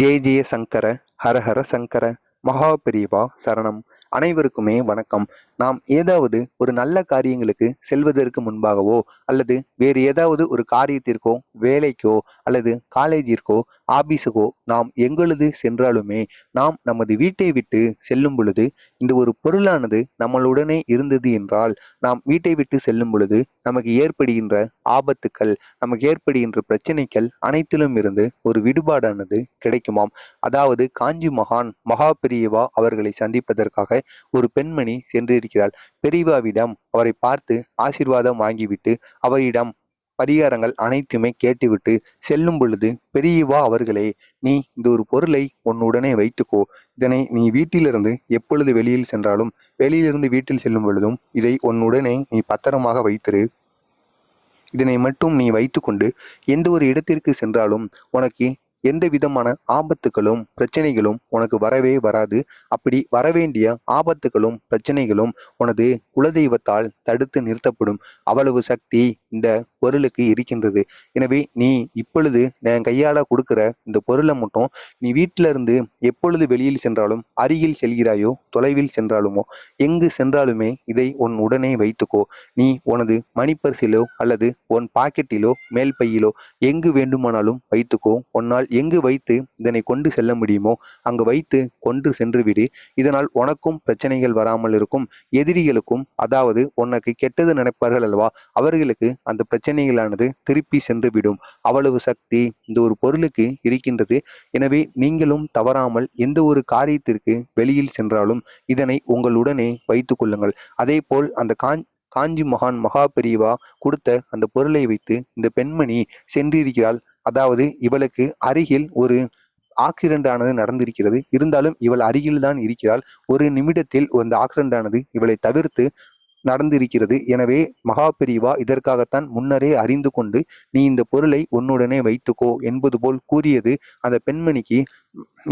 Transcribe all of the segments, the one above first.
ஜெய ஜெய சங்கர ஹர ஹர சங்கர மகாபெரிவா சரணம். அனைவருக்குமே வணக்கம். நாம் ஏதாவது ஒரு நல்ல காரியங்களுக்கு செல்வதற்கு முன்பாகவோ அல்லது வேறு ஏதாவது ஒரு காரியத்திற்கோ வேலைக்கோ அல்லது காலேஜிற்கோ ஆபீஸுக்கோ நாம் எங்களது சென்றாலுமே நாம் நமது வீட்டை விட்டு செல்லும் பொழுது இந்த ஒரு பொருளானது நம்மளுடனே இருந்தது என்றால் நாம் வீட்டை விட்டு செல்லும் பொழுது நமக்கு ஏற்படுகின்ற ஆபத்துக்கள் நமக்கு ஏற்படுகின்ற பிரச்சனைகள் அனைத்திலும் இருந்து ஒரு விடுபாடானது கிடைக்குமாம். அதாவது காஞ்சி மகான் மகா பெரியவா அவர்களை சந்திப்பதற்காக ஒரு பெண்மணி சென்றிருக்கிறாள். பெரியவாவிடம் அவரை பார்த்து ஆசீர்வாதம் வாங்கிவிட்டு அவரிடம் பரிகாரங்கள் அனைத்துமே கேட்டுவிட்டு செல்லும் பொழுது பெரியவா அவர்களே நீ இந்த ஒரு பொருளை உன்னுடனே வைத்துக்கோ. இதனை நீ வீட்டிலிருந்து எப்பொழுது வெளியில் சென்றாலும் வெளியிலிருந்து வீட்டில் செல்லும் பொழுதும் இதை உன்னுடனே நீ பத்திரமாக வைத்திரு. இதனை மட்டும் நீ வைத்துக்கொண்டு எந்த ஒரு இடத்திற்கு சென்றாலும் உனக்கு எந்த விதமான ஆபத்துகளும் பிரச்சனைகளும் உனக்கு வரவே வராது. அப்படி வரவேண்டிய ஆபத்துகளும் பிரச்சனைகளும் உனது குலதெய்வத்தால் தடுத்து நிறுத்தப்படும். அவ்வளவு சக்தி இந்த பொருளுக்கு இருக்கின்றது. எனவே நீ இப்பொழுது நான் கையாள கொடுக்கிற இந்த பொருளை மட்டும் நீ வீட்டிலிருந்து எப்பொழுது வெளியில் சென்றாலும் அருகில் செல்கிறாயோ தொலைவில் சென்றாலுமோ எங்கு சென்றாலுமே இதை உன் உடனே வைத்துக்கோ. நீ உனது மணிப்பரிசிலோ அல்லது உன் பாக்கெட்டிலோ மேல் பையிலோ எங்கு வேண்டுமானாலும் வைத்துக்கோ. உன்னால் எங்கு வைத்து இதனை கொண்டு செல்ல முடியுமோ அங்கு வைத்து கொண்டு சென்று விடு இதனால் உனக்கும் பிரச்சனைகள் வராமல் இருக்கும். எதிரிகளுக்கும் அதாவது உனக்கு கெட்டது நினைப்பார்கள் அல்லவா அவர்களுக்கு அந்த பிரச்சனைகளானது திருப்பி சென்று விடும் அவ்வளவு சக்தி இந்த ஒரு பொருளுக்கு இருக்கின்றது. எனவே நீங்களும் தவறாமல் எந்த ஒரு காரியத்திற்கு வெளியில் சென்றாலும் இதனை உங்களுடனே வைத்துக் கொள்ளுங்கள். அதே போல் அந்த காஞ் காஞ்சி மகான் மகா பெரியவா கொடுத்த அந்த பொருளை வைத்து இந்த பெண்மணி சென்றிருக்கிறாள். அதாவது இவளுக்கு அருகில் ஒரு ஆக்சிடென்ட் ஆனது நடந்திருக்கிறது. இருந்தாலும் இவள் அருகில் தான் இருக்கிறாள். ஒரு நிமிடத்தில் அந்த ஆக்சிடென்ட் ஆனது இவளை தவிர்த்து நடந்திருக்கிறது. எனவே மகாபெரிவா இதற்காகத்தான் முன்னரே அறிந்து கொண்டு நீ இந்த பொருளை உன்னுடனே வைத்துக்கோ என்பது போல் கூறியது அந்த பெண்மணிக்கு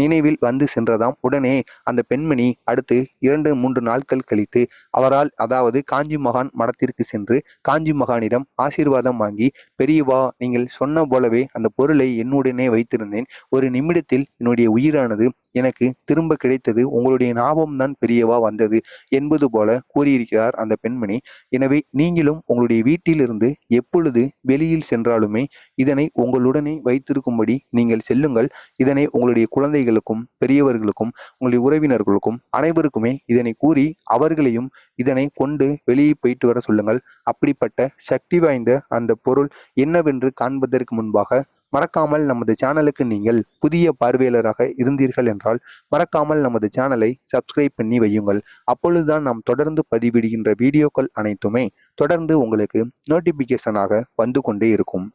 நினைவில் வந்து சென்றதாம். உடனே அந்த பெண்மணி அடுத்து இரண்டு மூன்று நாட்கள் கழித்து அவரால் அதாவது காஞ்சி மகான் மடத்திற்கு சென்று காஞ்சி மகானிடம் ஆசீர்வாதம் வாங்கி பெரியவா நீங்கள் சொன்ன போலவே அந்த பொருளை என்னுடனே வைத்திருந்தேன். ஒரு நிமிடத்தில் என்னுடைய உயிரானது எனக்கு திரும்ப கிடைத்தது. உங்களுடைய ஞாபகம் தான் பெரியவா வந்தது என்பது போல கூறியிருக்கிறார் அந்த பெண்மணி. எனவே நீங்களும் உங்களுடைய வீட்டிலிருந்து எப்பொழுது வெளியில் சென்றாலுமே இதனை உங்களுடனே வைத்திருக்கும்படி நீங்கள் செல்லுங்கள். இதனை உங்களுடைய குழந்தைகளுக்கும் பெரியவர்களுக்கும் உங்களுடைய உறவினர்களுக்கும் அனைவருக்குமே இதனை கூறி அவர்களையும் இதனை கொண்டு வெளியே போயிட்டு வர சொல்லுங்கள். அப்படிப்பட்ட சக்தி வாய்ந்த அந்த பொருள் என்னவென்று காண்பதற்கு முன்பாக மறக்காமல் நமது சேனலுக்கு நீங்கள் புதிய பார்வையாளராக இருந்தீர்கள் என்றால் மறக்காமல் நமது சேனலை சப்ஸ்கிரைப் பண்ணி வையுங்கள். அப்பொழுதுதான் நாம் தொடர்ந்து பதிவிடுகின்ற வீடியோக்கள் அனைத்துமே தொடர்ந்து உங்களுக்கு நோட்டிபிகேஷனாக வந்து கொண்டே இருக்கும்.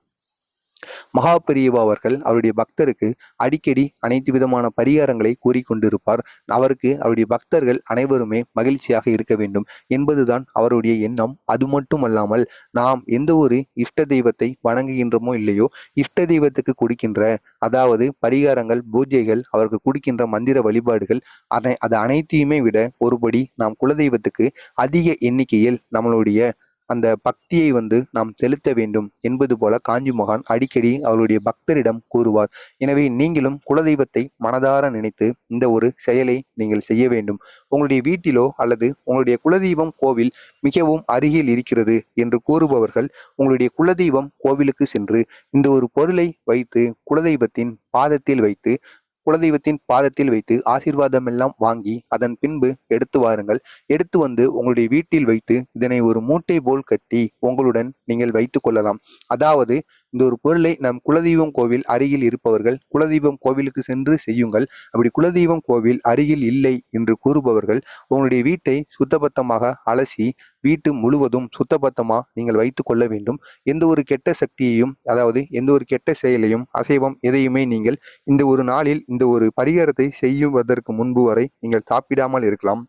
மகாபெரியவா அவர்கள் அவருடைய பக்தருக்கு அடிக்கடி அனைத்து விதமான பரிகாரங்களை கூறிக்கொண்டிருப்பார். அவருக்கு அவருடைய பக்தர்கள் அனைவருமே மகிழ்ச்சியாக இருக்க வேண்டும் என்பதுதான் அவருடைய எண்ணம். அது மட்டுமல்லாமல் நாம் எந்த ஒரு இஷ்ட தெய்வத்தை வணங்குகின்றோமோ இல்லையோ இஷ்ட தெய்வத்துக்கு கொடுக்கின்ற அதாவது பரிகாரங்கள் பூஜைகள் அவருக்கு கொடுக்கின்ற மந்திர வழிபாடுகள் அதை அது அனைத்தையுமே விட ஒருபடி நாம் குலதெய்வத்துக்கு அதிக எண்ணிக்கையில் நம்மளுடைய அந்த பக்தியை வந்து நாம் செலுத்த வேண்டும் என்பது போல காஞ்சி மகான் அடிக்கடி அவருடைய பக்தரிடம் கூறுவார். எனவே நீங்களும் குலதெய்வத்தை மனதார நினைத்து இந்த ஒரு செயலை நீங்கள் செய்ய வேண்டும். உங்களுடைய வீட்டிலோ அல்லது உங்களுடைய குலதெய்வம் கோவில் மிகவும் அருகில் இருக்கிறது என்று கூறுபவர்கள் உங்களுடைய குலதெய்வம் கோவிலுக்கு சென்று இந்த ஒரு பொருளை வைத்து குலதெய்வத்தின் பாதத்தில் வைத்து குலதெய்வத்தின் பாதத்தில் வைத்து ஆசீர்வாதம் எல்லாம் வாங்கி அதன் பின்பு எடுத்து வாருங்கள். எடுத்து வந்து உங்களுடைய வீட்டில் வைத்து இதனை ஒரு மூட்டை போல் கட்டி உங்களுடன் நீங்கள் வைத்துக் கொள்ளலாம். அதாவது இந்த ஒரு பொருளை நம் குலதெய்வம் கோவில் அருகில் இருப்பவர்கள் குலதெய்வம் கோவிலுக்கு சென்று செய்யுங்கள். அப்படி குலதெய்வம் கோவில் அருகில் இல்லை என்று கூறுபவர்கள் உங்களுடைய வீட்டை சுத்தபத்தமாக அலசி வீட்டு முழுவதும் சுத்தபத்தமாக நீங்கள் வைத்து கொள்ள வேண்டும். எந்த ஒரு கெட்ட சக்தியையும் அதாவது எந்த ஒரு கெட்ட செயலையும் அசைவம் எதையுமே நீங்கள் இந்த ஒரு நாளில் இந்த ஒரு பரிகாரத்தை செய்வதற்கு முன்பு வரை நீங்கள் சாப்பிடாமல் இருக்கலாம்.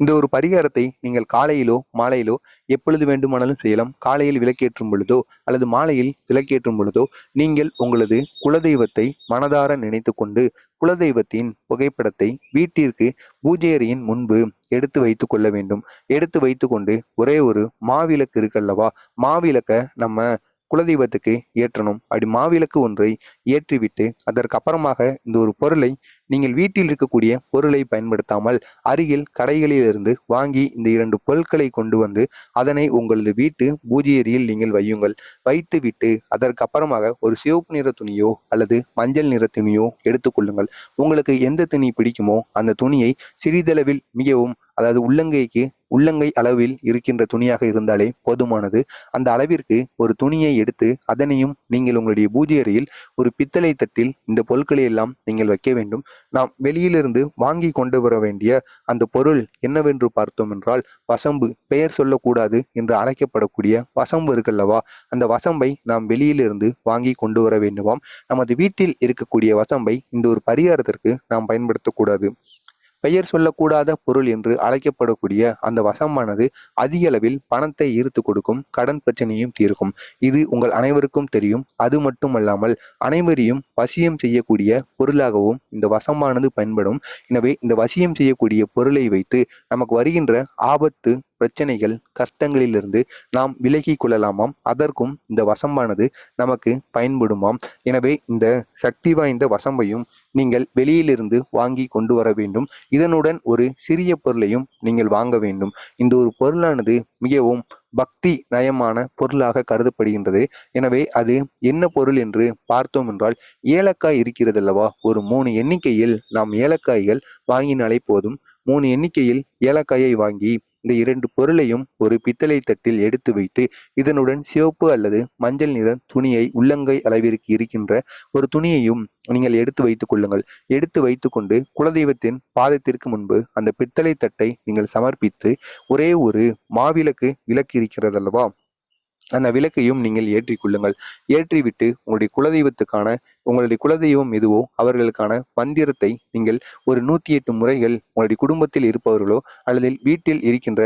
இந்த ஒரு பரிகாரத்தை நீங்கள் காலையிலோ மாலையிலோ எப்பொழுது வேண்டுமானாலும் செய்யலாம். காலையில் விளக்கேற்றும் பொழுதோ அல்லது மாலையில் விளக்கேற்றும் பொழுதோ நீங்கள் உங்களது குலதெய்வத்தை மனதார நினைத்து கொண்டு குலதெய்வத்தின் புகைப்படத்தை வீட்டிற்கு பூஜையறையின் முன்பு எடுத்து வைத்து கொள்ள வேண்டும். எடுத்து வைத்துக்கொண்டு ஒரே ஒரு மாவிளக்கு இருக்கல்லவா மாவிளக்க நம்ம குலதெய்வத்துக்கு ஏற்றணும். அப்படி மாவிளக்கு ஒன்றை ஏற்றிவிட்டு அதற்கு அப்புறமாக இந்த ஒரு பொருளை நீங்கள் வீட்டில் இருக்கக்கூடிய பொருளை பயன்படுத்தாமல் அருகில் கடைகளிலிருந்து வாங்கி இந்த இரண்டு பொருட்களை கொண்டு வந்து அதனை உங்களது வீட்டு பூஜையறியில் நீங்கள் வையுங்கள். வைத்துவிட்டு அதற்கு அப்புறமாக ஒரு சிவப்பு நிற துணியோ அல்லது மஞ்சள் நிற துணியோ எடுத்துக்கொள்ளுங்கள் உங்களுக்கு எந்த துணி பிடிக்குமோ அந்த துணியை சிறிதளவில் மிகவும் அதாவது உள்ளங்கைக்கு உள்ளங்கை அளவில் இருக்கின்ற துணியாக இருந்தாலே போதுமானது. அந்த அளவிற்கு ஒரு துணியை எடுத்து அதனையும் நீங்கள் உங்களுடைய பூஜை அறையில் ஒரு பித்தளை தட்டில் இந்த பொருட்களை எல்லாம் நீங்கள் வைக்க வேண்டும். நாம் வெளியிலிருந்து வாங்கி கொண்டு வர வேண்டிய அந்த பொருள் என்னவென்று பார்த்தோம் என்றால் வசம்பு பெயர் சொல்லக்கூடாது என்று அழைக்கப்படக்கூடிய வசம்பு இருக்கல்லவா? அந்த வசம்பை நாம் வெளியிலிருந்து வாங்கி கொண்டு வர வேண்டுமாம். நமது வீட்டில் இருக்கக்கூடிய வசம்பை இந்த ஒரு பரிகாரத்திற்கு நாம் பயன்படுத்தக்கூடாது. பெயர் சொல்லக்கூடாத பொருள் என்று அழைக்கப்படக்கூடிய அந்த வசமானது அதிக அளவில் பணத்தை ஈர்த்து கொடுக்கும் கடன் பிரச்சனையும் தீர்க்கும். இது உங்கள் அனைவருக்கும் தெரியும். அது மட்டுமல்லாமல் அனைவரையும் வசியம் செய்யக்கூடிய பொருளாகவும் இந்த வசமானது பயன்படும். எனவே இந்த வசியம் செய்யக்கூடிய பொருளை வைத்து நமக்கு வருகின்ற ஆபத்து பிரச்சனைகள் கஷ்டங்களிலிருந்து நாம் விலகி கொள்ளலாமாம். அதற்கும் இந்த வசம்பானது நமக்கு பயன்படுமாம். எனவே இந்த சக்தி வாய்ந்த வசம்பையும் நீங்கள் வெளியிலிருந்து வாங்கி கொண்டு வர வேண்டும். இதனுடன் ஒரு சிறிய பொருளையும் நீங்கள் வாங்க வேண்டும். இந்த ஒரு பொருளானது மிகவும் பக்தி நயமான பொருளாக கருதப்படுகின்றது. எனவே அது என்ன பொருள் என்று பார்த்தோம் என்றால் ஏலக்காய் இருக்கிறது அல்லவா ஒரு மூணு எண்ணிக்கையில் நாம் ஏலக்காய்கள் வாங்கினாலே போதும். மூணு எண்ணிக்கையில் ஏலக்காயை வாங்கி இந்த இரண்டு பொருளையும் ஒரு பித்தளை தட்டில் எடுத்து வைத்து இதனுடன் சிவப்பு அல்லது மஞ்சள் நிற துணியை உள்ளங்கை அளவிற்கு இருக்கின்ற ஒரு துணியையும் நீங்கள் எடுத்து வைத்துக் கொள்ளுங்கள். எடுத்து வைத்துக்கொண்டு குலதெய்வத்தின் பாதத்திற்கு முன்பு அந்த பித்தளை தட்டை நீங்கள் சமர்ப்பித்து ஒரே ஒரு மாவிளக்கு விளக்கு இருக்கிறது அல்லவா அந்த விளக்கையும் நீங்கள் ஏற்றிக்கொள்ளுங்கள் ஏற்றிவிட்டு உங்களுடைய குலதெய்வத்துக்கான உங்களுடைய குலதெய்வம் எதுவோ அவர்களுக்கான மந்திரத்தை நீங்கள் ஒரு நூத்தி எட்டு முறைகள் உங்களுடைய குடும்பத்தில் இருப்பவர்களோ அல்லது வீட்டில் இருக்கின்ற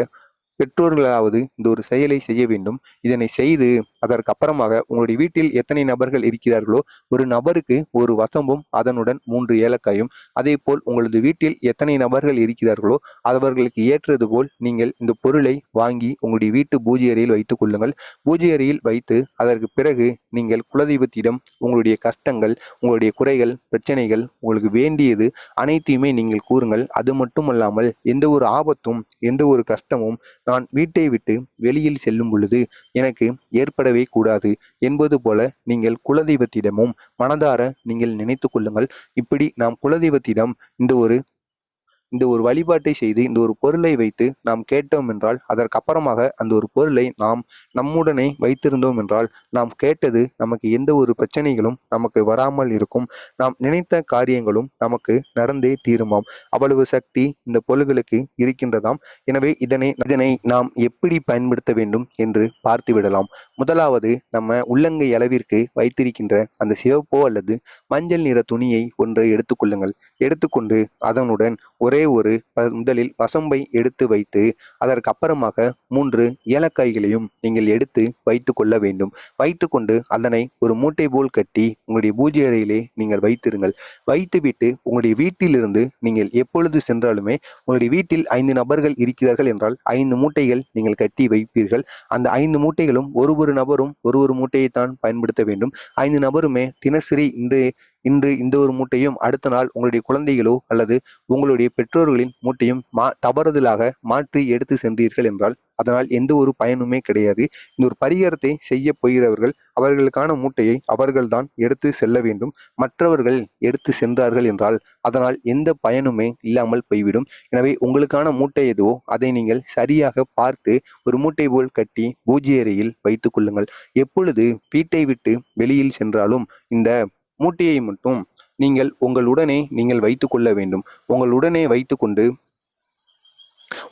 பெற்றோர்களாவது இந்த ஒரு செயலை செய்ய வேண்டும். இதனை செய்து அதற்கு அப்புறமாக உங்களுடைய வீட்டில் எத்தனை நபர்கள் இருக்கிறார்களோ ஒரு நபருக்கு ஒரு வசம்பும் அதனுடன் மூன்று ஏலக்காயும். அதே போல் உங்களது வீட்டில் எத்தனை நபர்கள் இருக்கிறார்களோ அவர்களுக்கு ஏற்றது போல் நீங்கள் இந்த பொருளை வாங்கி உங்களுடைய வீட்டு பூஜை அறையில் வைத்துக் கொள்ளுங்கள். பூஜை அறையில் வைத்து அதற்கு பிறகு நீங்கள் குலதெய்வத்திடம் உங்களுடைய கஷ்டங்கள் உங்களுடைய குறைகள் பிரச்சனைகள் உங்களுக்கு வேண்டியது அனைத்தையுமே நீங்கள் கூறுங்கள். அது மட்டுமல்லாமல் எந்த ஒரு ஆபத்தும் எந்த ஒரு கஷ்டமும் நான் வீட்டை விட்டு வெளியில் செல்லும் பொழுது எனக்கு ஏற்படவே கூடாது என்பது போல நீங்கள் குலதெய்வத்திடமும் மனதார நீங்கள் நினைத்து கொள்ளுங்கள். இப்படி நாம் குலதெய்வத்திடம் இந்த ஒரு இந்த ஒரு வழிபாட்டை செய்து இந்த ஒரு பொருளை வைத்து நாம் கேட்டோம் என்றால் அதற்கு அப்புறமாக அந்த ஒரு பொருளை நாம் நம்முடனே வைத்திருந்தோம் என்றால் நாம் கேட்டது நமக்கு எந்த ஒரு பிரச்சனைகளும் நமக்கு வராமல் இருக்கும். நாம் நினைத்த காரியங்களும் நமக்கு நடந்தே தீருமாம். அவ்வளவு சக்தி இந்த பொருள்களுக்கு இருக்கின்றதாம். எனவே இதனை இதனை நாம் எப்படி பயன்படுத்த வேண்டும் என்று பார்த்து விடலாம் முதலாவது நம்ம உள்ளங்கை அளவிற்கு வைத்திருக்கின்ற அந்த சிவப்போ அல்லது மஞ்சள் நிற துணியை ஒன்றை எடுத்துக்கொள்ளுங்கள் எடுத்துக்கொண்டு அதனுடன் ஒரே ஒரு ப- முதலில் வசம்பை எடுத்து வைத்து அதற்கு அப்புறமாக மூன்று ஏலக்காய்களையும் நீங்கள் எடுத்து வைத்து கொள்ள வேண்டும். வைத்துக்கொண்டு அதனை ஒரு மூட்டை போல் கட்டி உங்களுடைய பூஜை அறையிலே நீங்கள் வைத்திருங்கள். வைத்துவிட்டு உங்களுடைய வீட்டிலிருந்து நீங்கள் எப்பொழுது சென்றாலுமே உங்களுடைய வீட்டில் ஐந்து நபர்கள் இருக்கிறார்கள் என்றால் ஐந்து மூட்டைகள் நீங்கள் கட்டி வைப்பீர்கள். அந்த ஐந்து மூட்டைகளும் ஒரு ஒரு நபரும் ஒரு ஒரு மூட்டையை தான் பயன்படுத்த வேண்டும். ஐந்து நபருமே தினசரி இன்று இன்று இந்த ஒரு மூட்டையும் அடுத்த நாள் உங்களுடைய குழந்தைகளோ அல்லது உங்களுடைய பெற்றோர்களின் மூட்டையும் மா தவறுதலாக மாற்றி எடுத்து சென்றீர்கள் என்றால் அதனால் எந்த ஒரு பயனுமே கிடையாது. இந்த ஒரு பரிகாரத்தை செய்ய போகிறவர்கள் அவர்களுக்கான மூட்டையை அவர்கள்தான் எடுத்து செல்ல வேண்டும். மற்றவர்கள் எடுத்து சென்றார்கள் என்றால் அதனால் எந்த பயனுமே இல்லாமல் போய்விடும். எனவே உங்களுக்கான மூட்டை எதுவோ அதை நீங்கள் சரியாக பார்த்து ஒரு மூட்டை போல் கட்டி பூஜை அறையில் வைத்துக் கொள்ளுங்கள். எப்பொழுது வீட்டை விட்டு வெளியில் சென்றாலும் இந்த மூட்டையை மட்டும் நீங்கள் உங்களுடனே நீங்கள் வைத்து கொள்ள வேண்டும். உங்களுடனே வைத்துக்கொண்டு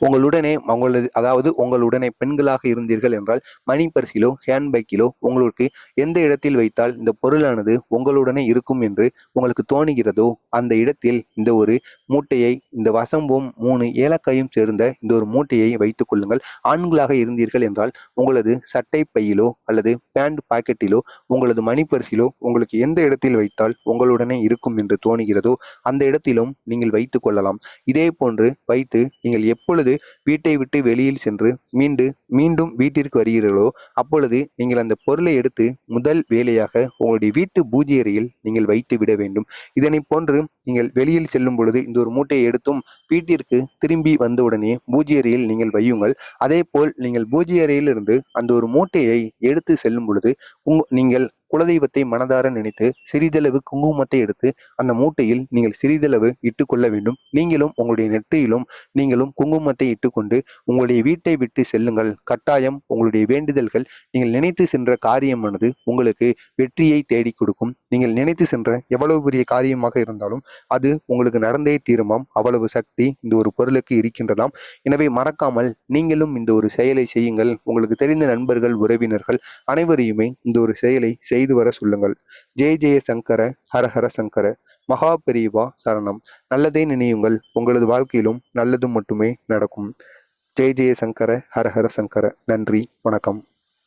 உங்களுடனே உங்களது அதாவது உங்களுடனே பெண்களாக இருந்தீர்கள் என்றால் மணி பர்சிலோ ஹேண்ட்பேக்கிலோ உங்களுக்கு எந்த இடத்தில் வைத்தால் இந்த பொருளானது உங்களுடனே இருக்கும் என்று உங்களுக்கு தோணுகிறதோ அந்த இடத்தில் இந்த ஒரு மூட்டையை இந்த வசம்பும் மூணு ஏலக்காயும் சேர்ந்த இந்த ஒரு மூட்டையை வைத்துக் கொள்ளுங்கள். ஆண்களாக இருந்தீர்கள் என்றால் உங்களது சட்டை பையிலோ அல்லது பேண்ட் பாக்கெட்டிலோ உங்களது மணிப்பரிசிலோ உங்களுக்கு எந்த இடத்தில் வைத்தால் உங்களுடனே இருக்கும் என்று தோணுகிறதோ அந்த இடத்திலும் நீங்கள் வைத்துக் கொள்ளலாம். இதே போன்று வைத்து நீங்கள் எப்பொழுது வீட்டை விட்டு வெளியில் சென்று மீண்டு மீண்டும் வீட்டிற்கு வருகிறீர்களோ அப்பொழுது நீங்கள் அந்த பொருளை எடுத்து முதல் வேலையாக உங்களுடைய வீட்டு பூஜை அறையில் நீங்கள் வைத்து விட வேண்டும். இதனை போன்று நீங்கள் வெளியில் செல்லும் பொழுது இந்த ஒரு மூட்டையை எடுத்தும் வீட்டிற்கு திரும்பி வந்தவுடனே பூஜை அறையில் நீங்கள் வையுங்கள். அதே போல் நீங்கள் பூஜை அறையிலிருந்து அந்த ஒரு மூட்டையை எடுத்து செல்லும் பொழுது உங்க நீங்கள் குலதெய்வத்தை மனதார நினைத்து சிறிதளவு குங்குமத்தை எடுத்து அந்த மூட்டையில் நீங்கள் சிறிதளவு இட்டுக்கொள்ள வேண்டும். நீங்களும் உங்களுடைய நெற்றியிலும் நீங்களும் குங்குமத்தை இட்டுக்கொண்டு உங்களுடைய வீட்டை விட்டு செல்லுங்கள். கட்டாயம் உங்களுடைய வேண்டுதல்கள் நீங்கள் நினைத்து சென்ற காரியமானது உங்களுக்கு வெற்றியை தேடி கொடுக்கும். நீங்கள் நினைத்து சென்ற எவ்வளவு பெரிய காரியமாக இருந்தாலும் அது உங்களுக்கு நடந்தே தீருமாம். அவ்வளவு சக்தி இந்த ஒரு பொருளுக்கு இருக்கின்றதாம். எனவே மறக்காமல் நீங்களும் இந்த ஒரு செயலை செய்யுங்கள். உங்களுக்கு தெரிந்த நண்பர்கள் உறவினர்கள் அனைவரையுமே இந்த ஒரு செயலை செய்து வர சொல்லுங்கள். ஜெய ஜெய சங்கர ஹரஹர சங்கர மகா பெரியவா சரணம். நல்லதே நினையுங்கள். உங்களது வாழ்க்கையிலும் நல்லது மட்டுமே நடக்கும். ஜெய ஜெய சங்கர ஹரஹர சங்கர. நன்றி. வணக்கம்.